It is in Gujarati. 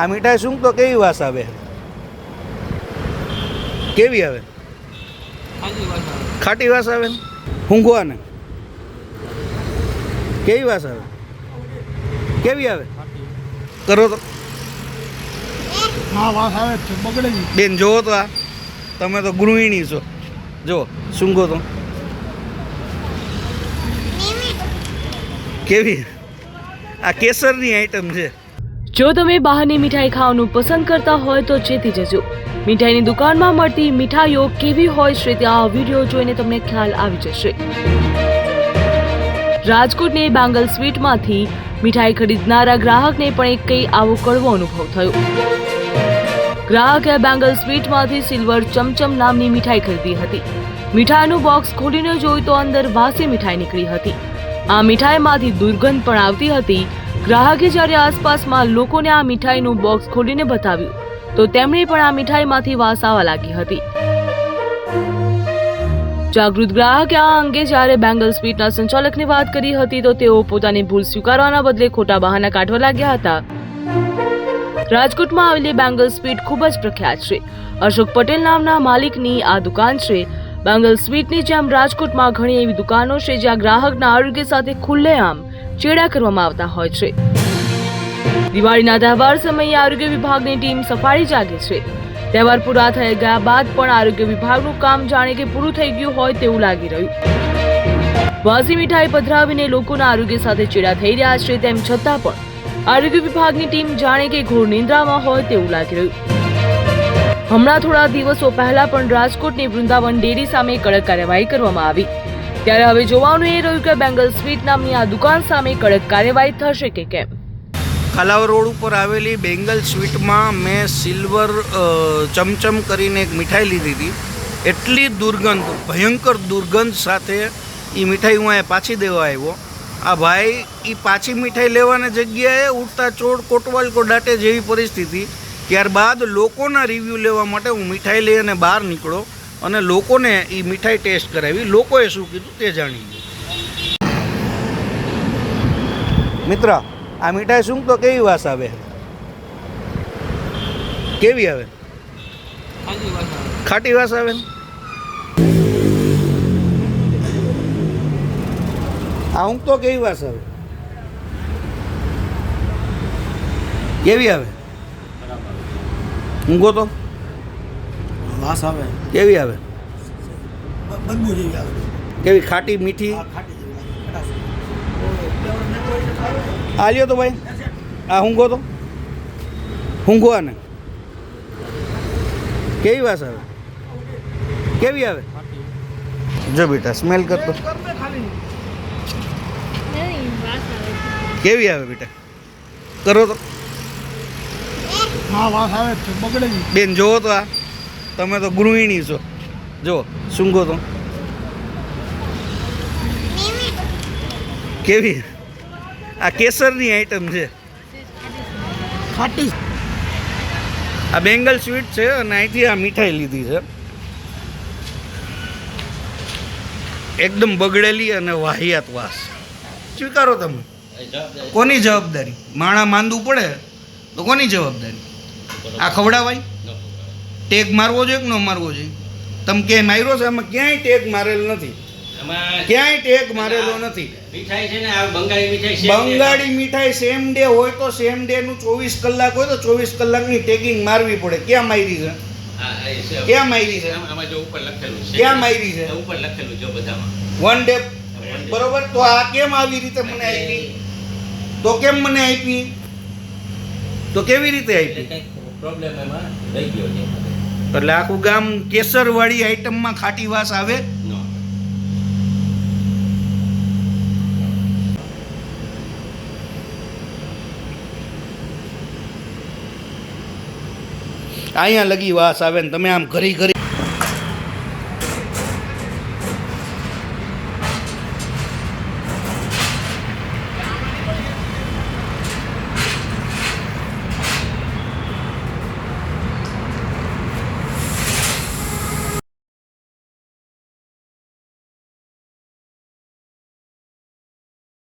આ મીઠાઈ શું તો કેવી વાસ આવે? કેવી આવે? ખાટી વાસ આવે. ને? કેવી વાસ આવે? કેવી આવે? કરો તો. હા વાસ આવે જ છે બગડે નહીં. બેન જોવો તો આ. તમે તો ગૃહિણી છો. જો શુંગો તો? કેવી? આ કેસરની આઈટમ છે. જો તમે બહારની મીઠાઈ ખાવાનું પસંદ કરતા હોય તો ચેતી જજો. મીઠાઈની દુકાનમાં મળતી મીઠાઈઓ કેવી હોય છે તે આ વીડિયો જોઈને તમને ખ્યાલ આવી જશે. રાજકોટની બાંગલ સ્વીટમાંથી મીઠાઈ ખરીદનારા ગ્રાહકને પણ એક કંઈ આવો કડવો અનુભવ થયો. ગ્રાહકે બેંગલ સ્વીટમાંથી સિલ્વર ચમચમ નામની મીઠાઈ ખરીદી હતી. મીઠાઈનું બોક્સ ખોલીને જોયું તો અંદર વાસી મીઠાઈ નીકળી હતી. આ મીઠાઈમાંથી દુર્ગંધ પણ આવતી હતી ગ્રાહકે જ્યારે આસપાસમાં લોકોને આ મીઠાઈનું બોક્સ ખોલીને બતાવ્યું, તો તેમણે પણ આ મીઠાઈમાંથી વાસ આવવા લાગી હતી. જાગૃત ગ્રાહકે આ અંગે જ્યારે બેંગલ સ્વીટના સંચાલકને વાત કરી હતી, તો તેઓ પોતાની ભૂલ સ્વીકારવાના બદલે ખોટા બહાના કાઢવા લાગ્યા હતા. રાજકોટમાં આવેલી બેંગલ સ્વીટ ખૂબ જ પ્રખ્યાત છે. અશોક પટેલ નામના માલિકની આ દુકાન છે. બેંગલ સ્વીટની જેમ રાજકોટમાં ઘણી એવી દુકાનો છે જ્યાં ગ્રાહકના આરોગ્ય સાથે ખુલ્લેઆમ ચેડા કરવામાં આવતા હોય છે. દિવાળીના તહેવાર સમયે આરોગ્ય વિભાગની ટીમ સફાળી જાગે છે. તહેવાર પૂરા થઈ ગયા બાદ પણ આરોગ્ય વિભાગનું કામ જાણે કે પૂરું થઈ ગયું હોય તેવું લાગી રહ્યું. વાસી મીઠાઈ પધરાવીને લોકોના આરોગ્ય સાથે ચેડા થઈ રહ્યા છે તેમ છતાં પણ આરોગ્ય વિભાગની ટીમ જાણે કે ઘોર નિંદ્રામાં હોય તેવું લાગી રહ્યું. હમણાં થોડા દિવસો પહેલા પણ રાજકોટની વૃંદાવન ડેરી સામે કડક કાર્યવાહી કરવામાં આવી. ત્યારે હવે જોવાનું એ રહ્યું કે બેંગલ સ્વીટ નામની આ દુકાન સામે કડક કાર્યવાહી થશે કે કેમ? ખાલાવ રોડ ઉપર આવેલી બેંગલ સ્વીટમાં મેં સિલ્વર ચમચમ કરીને એક મીઠાઈ લીધી હતી. એટલી દુર્ગંધ, ભયંકર દુર્ગંધ સાથે એ મીઠાઈ હું અહીંયા પાછી દેવા આવ્યો. આ ભાઈ એ પાછી મીઠાઈ લેવાની જગ્યાએ ઉડતા ચોડ કોટવાલ કો દાટે જેવી પરિસ્થિતિ. ત્યારબાદ લોકોના રિવ્યૂ લેવા માટે હું મીઠાઈ લઈ અને બહાર નીકળો અને લોકોને એ મીઠાઈ ટેસ્ટ કરાવી. લોકોએ શું કીધું તે જાણી ગયું મિત્ર આ મીઠાઈ શું? તો કેવી વાસ આવે? કેવી આવે? ખાટી વાસ આવે. આ ઊંઘ તો કેવી વાસ આવે? કેવી આવે? ઊંઘો તો? વાસ આવે. કેવી આવે? બ- બદબુ જેવી આવે. કેવી ખાટી મીઠી? આ ખાટી જેવી આવે ખટાશ. આ લ્યો તો ભાઈ. આ ઊંઘો તો. ઊંઘો આને. કેવી વાસ આવે? કેવી આવે? જો બેટા સ્મેલ કરતો કેવી આવે બેટા? કરો તો. હા વાસ આવે છે બગડે બેન જોવો તો આ. તમે તો ગૃહિણી છો. જો સૂંઘો તો? કેવી? આ કેસરની આઈટમ છે. ખાટી. આ બેંગલ સ્વીટ છે અને અહીંથી આ મીઠાઈ લીધી છે. એકદમ બગડેલી અને વાહિયાત વાસ. સ્વીકારો તમે. કોની જવાબદારી? માણા માંદવું પડે તો કોની જવાબદારી? આ ખવડાવાય? ટેગ મારવો જોઈએ કે ન મારવો જોઈએ? તમે ક્યાંય માર્યો છે આમાં ક્યાંય ટેગ મારેલ નથી. ક્યાંય ટેગ મારેલો નથી. મીઠાઈ છે ને આ બંગાળી મીઠાઈ બંગાળી મીઠાઈ સેમ ડે હોય તો સેમ ડે નું ચોવીસ કલાક હોય તો ચોવીસ કલાકની ટેગિંગ મારવી પડે. ક્યાં મારી છે. ક્યાં મારી છે? ક્યાં મારી છે? ઉપર લખેલું જો બધામાં. વન ડે બરોબર? તો આ કેમ આવી રીતે મને આપી? તો કેમ મને આપી? તો કેવી રીતે આપી? પ્રોબ્લેમ એમાં રહી ગયો છે એટલે આખું ગામ કેસરવાળી આઈટમમાં ખાટી વાસ આવે. અહીંયા લગી વાસ આવે ને તમે આમ ઘરી ઘરી